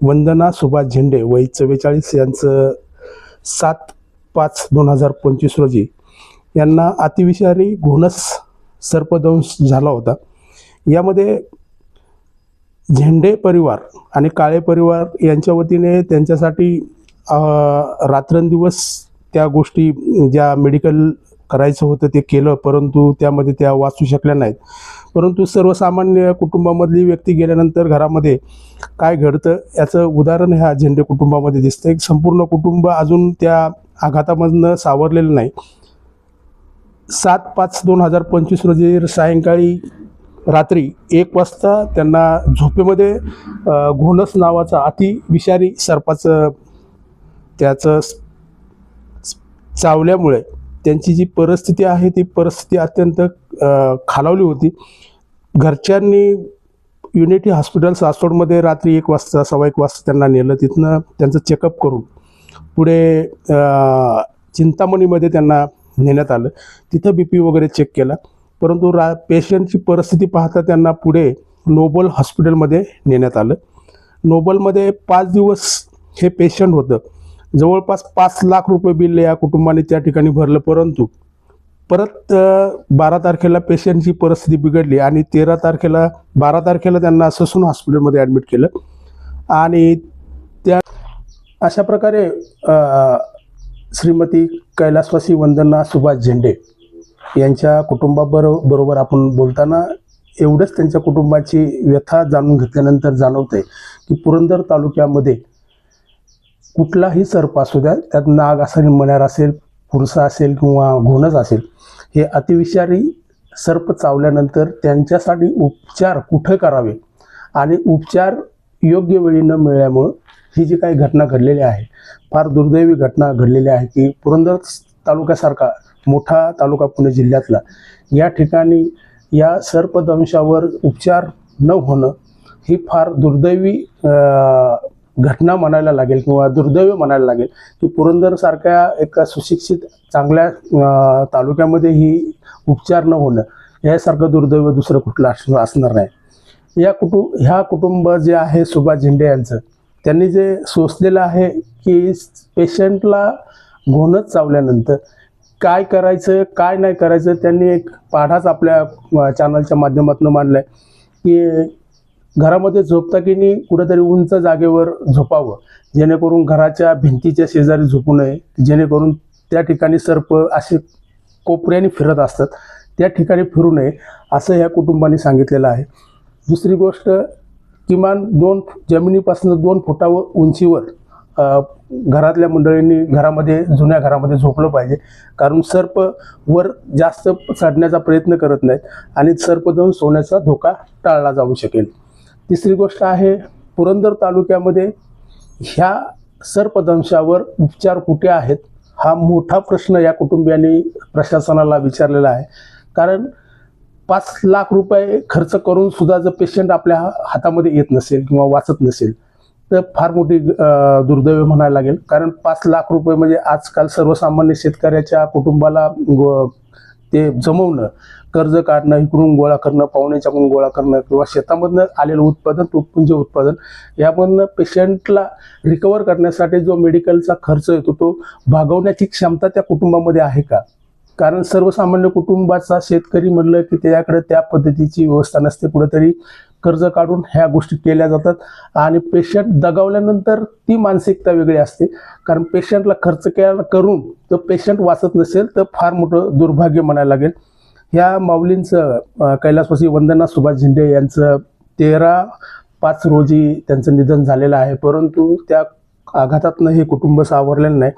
वंदना सुभाष झेंडे वय चव्वेचाळीस यांचं सात पाच दोन हजार पंचवीस रोजी यांना अतिविषारी घोणस सर्पदंश झाला होता. यामध्ये झेंडे परिवार आणि काळे परिवार यांच्या वतीने त्यांच्यासाठी रात्रंदिवस त्या गोष्टी ज्या मेडिकल करायचं होतं ते केलं परंतु त्यामध्ये त्या वाचू शकल्या नाहीत. परंतु सर्वसामान्य कुटुंबामधली व्यक्ती गेल्यानंतर घरामध्ये काय घडतं याचं उदाहरण ह्या झेंडे कुटुंबामध्ये दिसतं एक संपूर्ण कुटुंब अजून त्या आघातामधनं सावरलेलं नाही. सात पाच दोन हजार पंचवीस रोजी सायंकाळी रात्री एक वाजता त्यांना झोपेमध्ये घोणस नावाचा अति विषारी सर्पाचं त्याचं चावल्यामुळे त्यांची जी परिस्थिती आहे ती परिस्थिती अत्यंत खालावली होती. घरच्यांनी युनिटी हॉस्पिटल सासवडमध्ये रात्री एक वाजता सव्वा एक वाजता त्यांना नेलं. तिथनं त्यांचं चेकअप करून पुढे चिंतामणीमध्ये त्यांना नेण्यात आलं. तिथं बी पी वगैरे चेक केला. परंतु रा पेशंटची परिस्थिती पाहता त्यांना पुढे नोबल हॉस्पिटलमध्ये नेण्यात आलं. नोबलमध्ये पाच दिवस हे पेशंट होतं. जवळपास पाच लाख रुपये बिल या कुटुंबाने त्या ठिकाणी भरलं परंतु परत बारा तारखेला पेशंटची परिस्थिती बिघडली आणि तेरा तारखेला बारा तारखेला त्यांना ससून हॉस्पिटलमध्ये ॲडमिट केलं. आणि त्या अशा प्रकारे श्रीमती कैलासवासी वंदना सुभाष झेंडे यांच्या कुटुंबाबरो बरोबर आपण बोलताना एवढंच त्यांच्या कुटुंबाची व्यथा जाणून घेतल्यानंतर जाणवतंय की पुरंदर तालुक्यामध्ये कुठलाही सर्प असू द्या त्यात नाग असेल मण्यार असेल पुरसा असेल किंवा घोणस असेल हे अतिविषारी सर्प चावल्यानंतर त्यांच्यासाठी उपचार कुठं करावे? आणि उपचार योग्य वेळी न मिळाल्यामुळं ही जी काही घटना घडलेली आहे फार दुर्दैवी घटना घडलेली आहे की पुरंदर तालुक्यासारखा मोठा तालुका पुणे जिल्ह्यातला या ठिकाणी या सर्पदंशावर उपचार न होणं ही फार दुर्दैवी घटना म्हणायला लागेल किंवा दुर्दैव म्हणायला लागेल की पुरंदरसारख्या एका सुशिक्षित चांगल्या तालुक्यामध्ये ही उपचार न होणं यासारखं दुर्दैव दुसरं कुठलं असणार नाही. या कुटुं ह्या कुटुंब जे आहे सुभाष झेंडे यांचं त्यांनी जे सोसलेलं आहे की पेशंटला घोणच चावल्यानंतर काय करायचं काय नाही करायचं त्यांनी एक पाढाच आपल्या चॅनलच्या माध्यमातून मांडलाय की घरामध्ये झोपता की नाही कुठेतरी उंच जागेवर झोपावं. जेणेकरून घराच्या भिंतीच्या शेजारी झोपू नये जेणेकरून त्या ठिकाणी सर्प असे कोपऱ्याने फिरत असतात त्या ठिकाणी फिरू नये असं ह्या कुटुंबाने सांगितलेलं आहे. दुसरी गोष्ट किमान दोन जमिनीपासून दोन फुटावर उंचीवर घरातल्या मंडळींनी घरामध्ये जुन्या घरामध्ये झोपलं पाहिजे. कारण सर्प वर जास्त चढण्याचा प्रयत्न करत नाहीत आणि सर्प जाऊन सोन्याचा धोका टाळला जाऊ शकेल. तिसरी गोष्ट आहे पुरंदर तालुक्यामध्ये ह्या सर्पदंशावर उपचार कुठे आहेत हा मोठा प्रश्न या कुटुंबियांनी प्रशासनाला विचारलेला आहे. कारण पाच लाख रुपये खर्च करून सुद्धा जर पेशंट आपल्या हातामध्ये येत नसेल किंवा वाचत नसेल तर फार मोठी दुर्दैव म्हणायला लागेल. कारण पाच लाख रुपये म्हणजे आजकाल सर्वसामान्य शेतकऱ्याच्या कुटुंबाला ते जमवणं कर्ज काढणं इकडून गोळा करणं पाहुण्याच्याकडून गोळा करणं किंवा शेतामधनं आलेलं उत्पादन तुटपुंजे उत्पादन यामधनं पेशंटला रिकवर करण्यासाठी जो मेडिकलचा खर्च येतो तो भागवण्याची क्षमता त्या कुटुंबामध्ये आहे का? कारण सर्वसामान्य कुटुंबाचा शेतकरी म्हणलं की त्याच्याकडे त्या पद्धतीची व्यवस्था नसते. कुठेतरी कर्ज काढून ह्या गोष्टी केल्या जातात. आणि पेशंट दगावल्यानंतर ती मानसिकता वेगळी असते. कारण पेशंटला खर्च केला करून तर पेशंट वाचत नसेल तर फार मोठं दुर्भाग्य म्हणायला लागेल. ह्या माऊलींचं कैलासवासी वंदना सुभाष झेंडे यांचं तेरा पाच रोजी त्यांचं निधन झालेलं आहे. परंतु त्या आघातातनं हे कुटुंब सावरलेलं नाही.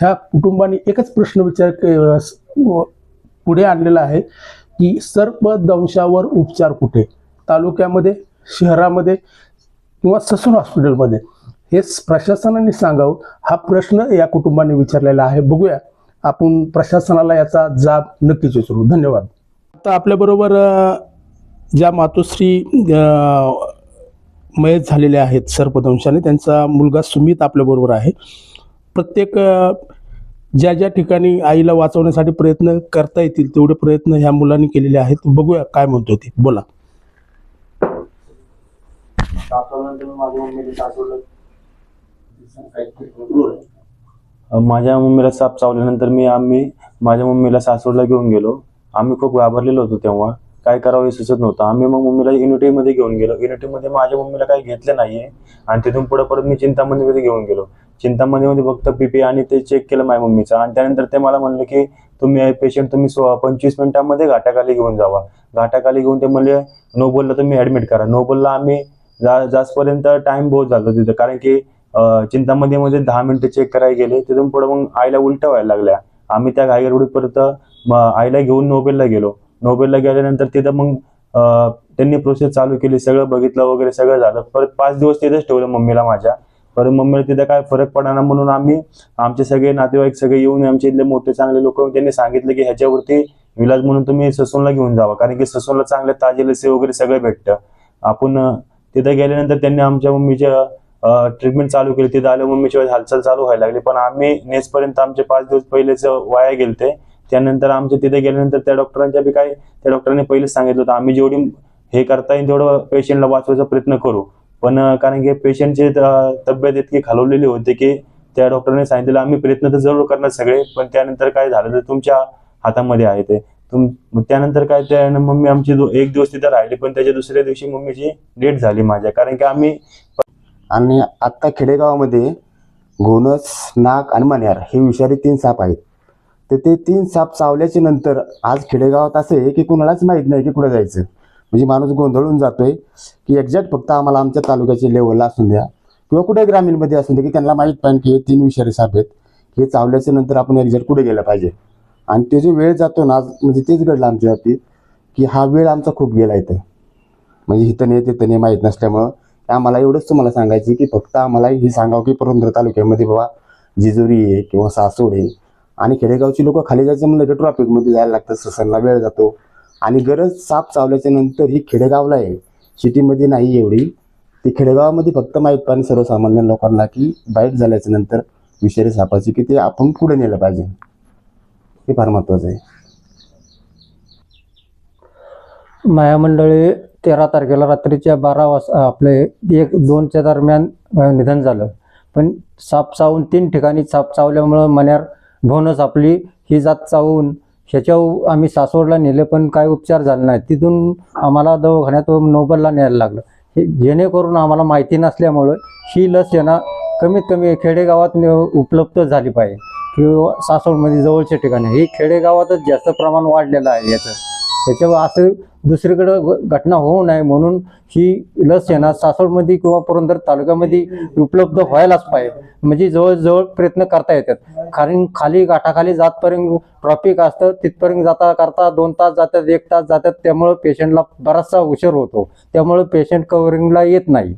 ह्या कुटुंबाने एकच प्रश्न विचार के- पुढे आणलेला आहे की सर्पदंशावर उपचार कुठे? तालुक्यामध्ये शहरामध्ये किंवा ससून हॉस्पिटलमध्ये? हे प्रशासनाने सांगावं. हा प्रश्न या कुटुंबाने विचारलेला आहे. बघूया. आपण प्रशासनाला याचा जाब नक्कीच विचारू. धन्यवाद. आता आपल्याबरोबर ज्या मातोश्री मयत झालेल्या आहेत सर्पदंशाने त्यांचा मुलगा सुमित आपल्याबरोबर आहे. प्रत्येक ज्या ज्या ठिकाणी आईला वाचवण्यासाठी प्रयत्न करता येतील तेवढे प्रयत्न ह्या मुलांनी केलेले आहेत. बघूया काय म्हणतो ते. बोला. माझ्या मम्मीला साप चावल्यानंतर मी आम्ही माझ्या मम्मीला सासवडला घेऊन गेलो. आम्ही खूप घाबरलेलो होतो तेव्हा. काय करावं हे सुचत नव्हतं. आम्ही मग मम्मीला युनिटीमध्ये घेऊन गेलो. युनिटीमध्ये माझ्या मम्मीला काही घेतलं नाहीये. आणि तिथून पुढे परत मी चिंतामणीमध्ये घेऊन गेलो. चिंतामणीमध्ये फक्त पीपी आणि ते चेक केलं माझ्या मम्मीचं. आणि त्यानंतर ते मला म्हणले की तुम्ही पेशंट तुम्ही सो पंचवीस मिनिटांमध्ये घाटाखाली घेऊन जावा. घाटाखाली घेऊन ते म्हणले नोबलला तुम्ही ऍडमिट करा. नोबलला आम्ही जा जासपर्यंत टाइम बहुत झाला तिथं. कारण की चिंतामध्ये मध्ये दहा मिनिटं चेक करायला गेले. तिथून पुढे मग आईला उलट्या व्हायला लागल्या. आम्ही त्या घाईगडबडीत परत आईला घेऊन नोबेलला गेलो. नोबेलला गेल्यानंतर तिथं मग त्यांनी प्रोसेस चालू केली सगळं बघितलं वगैरे सगळं झालं. परत पाच दिवस तिथेच ठेवलं मम्मीला माझ्या. परत मम्मीला तिथं काय फरक पडणार म्हणून आम्ही आमचे सगळे नातेवाईक सगळे येऊन आमचे इथले मोठे चांगले लोक त्यांनी सांगितलं की ह्याच्यावरती विलाज म्हणून तुम्ही ससूनला घेऊन जावा. कारण की ससूनला चांगले ताजे लसी वगैरे सगळं भेटतं. आपण तिथं गेल्यानंतर त्यांनी आमच्या मम्मीच्या ट्रीटमेंट चालू केली. तिथं आल्या मम्मीची हालचाल चालू व्हायला लागली. पण आम्ही नेसपर्यंत आमचे पाच दिवस पहिलेच वाया गेलते. त्यानंतर आमच्या तिथे गेल्यानंतर त्या डॉक्टरांच्या बी काय त्या डॉक्टरांनी पहिलेच सांगितलं होतं आम्ही जेवढी हे करता येईल तेवढं पेशंटला वाचवायचा प्रयत्न करू. पण कारण की पेशंटची तब्येत इतकी खालवलेली होती की त्या डॉक्टरने सांगितलेलं आम्ही प्रयत्न तर जरूर करणार सगळे पण त्यानंतर काय झालं तर तुमच्या हातामध्ये आहे ते. तुम त्यानंतर काय त्या मम्मी आमची एक दिवस तिथं राहिली पण त्याच्या दुसऱ्या दिवशी मम्मीची डेट झाली माझ्या. कारण की आम्ही आणि आत्ता खेडेगावामध्ये घोणस नाक आणि मण्यार हे विषारी तीन साप आहेत. तर ते तीन साप चावल्याच्या नंतर आज खेडेगावात असं आहे की कुणालाच माहीत नाही की कुठं जायचं. म्हणजे माणूस गोंधळून जातोय की एक्झॅक्ट फक्त आम्हाला आमच्या तालुक्याच्या लेवलला असून द्या किंवा कुठे ग्रामीणमध्ये असून द्या की त्यांना माहीत पाहिजे की हे तीन विषारी साप आहेत. हे चावल्याच्या नंतर आपण एक्झॅक्ट कुठे गेलं पाहिजे? आणि ते जो वेळ जातो ना आज म्हणजे तेच घडलं आमच्या बाबतीत की हा वेळ आमचा खूप गेला इथं. म्हणजे इथं नाही तिथं नाही माहीत नसल्यामुळं आम्हाला एवढंच तुम्हाला सांगायचं की फक्त आम्हाला हे सांगावं की पुरंदर तालुक्यामध्ये बाबा जिजुरी आहे किंवा सासवड आहे. आणि खेडेगावची लोक खाली जायचं म्हणलं तर ट्रॉफिकमध्ये जायला लागतं ससनला वेळ जातो. आणि गरज साप चावल्याच्या नंतर ही खेडेगावला आहे. सिटीमध्ये नाही एवढी. ती खेडेगावामध्ये फक्त माहीत पाहिजे सर्वसामान्य लोकांना की बाईट झाल्याच्यानंतर विषारी सापाची की ते आपण पुढे नेलं पाहिजे. हे फार महत्त्वाचं आहे. माया मंडळी तेरा तारखेला रात्रीच्या बारा वाजता आपले एक दोनच्या दरम्यान निधन झालं. पण साप चावून तीन ठिकाणी साप चावल्यामुळं मण्यार भवनच आपली ही जात चावून. ह्याच्यावर आम्ही सासवडला नेले पण काय उपचार झाले नाही तिथून आम्हाला दवाखान्यात नोबलला न्यायला लागलं. हे जेणेकरून आम्हाला माहिती नसल्यामुळं ही लस यांना कमीत कमी खेडेगावात उपलब्ध झाली पाहिजे. किंवा सासवडमध्ये जवळच्या ठिकाणी. हे खेडेगावातच जास्त प्रमाण वाढलेलं आहे याचं. त्याच्यावर असं दुसरीकडं घटना होऊ नये म्हणून ही लस आहे ना सासवडमध्ये किंवा पुरंदर तालुक्यामध्ये उपलब्ध व्हायलाच पाहिजे. म्हणजे जवळजवळ प्रयत्न करता येतात. कारण खाली गाठाखाली जातपर्यंत ट्रॉफिक असतं तिथपर्यंत जाता करता दोन तास जातात एक तास जातात त्यामुळं पेशंटला बराचसा उशीर होतो. त्यामुळं पेशंट कवरिंगला येत नाही.